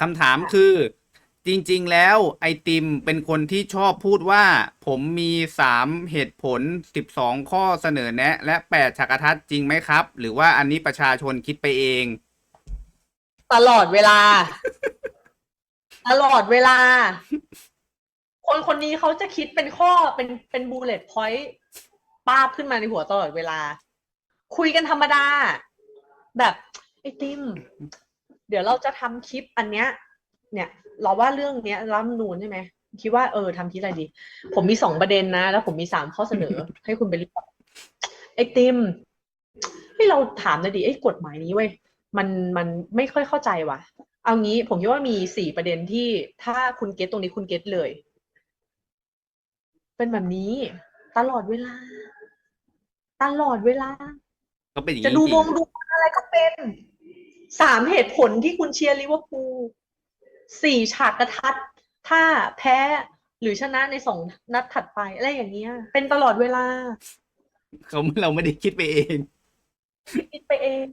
คำถามคือจริง ๆ แล้วไอติมเป็นคนที่ชอบพูดว่า ผมมีสามเหตุผลสิบสองข้อเสนอแนะ และแปดฉากทัศน์จริงไหมครับ หรือว่าอันนี้ประชาชนคิดไปเอง ตลอดเวลา ตลอดเวลา คนคนนี้เขาจะคิดเป็นข้อเป็นเป็นบูเลตพอยต์ป้าบขึ้นมาในหัวตลอดเวลา คุยกันธรรมดา แบบไอ้ติม เดี๋ยวเราจะทำคลิปอันเนี้ย เนี่ย เราว่าเรื่องเนี้ยรัฐธรรมนูนใช่ไหมคิดว่าเออทำคลิปอะไรดี ผมมีสองประเด็นนะ แล้วผมมีสามข้อเสนอ ให้คุณไปเลือกไอ้ติมให้เราถามหน่อยดิไอ้กฎหมายนี้เว้ยมันมันไม่ค่อยเข้าใจว่ะ เอางี้ผมคิดว่ามีสี่ประเด็นที่ถ้าคุณเก็ตตรงนี้คุณเก็ตเลย เป็นแบบนี้ ตลอดเวลา ตลอดเวลา ก็เป็นอย่างจะนี้ดูจริวงงดูบอลอะไรก็เป็น สามเหตุผลที่คุณเชียร์ลิเวอร์พูลสี่ฉากกระทัด ถ้าแพ้หรือชนะในสองนัดถัดไปอะไรอย่างเงี้ย เป็นตลอดเวลา เขาเราไม่ได้คิดไปเอง คิดไปเอง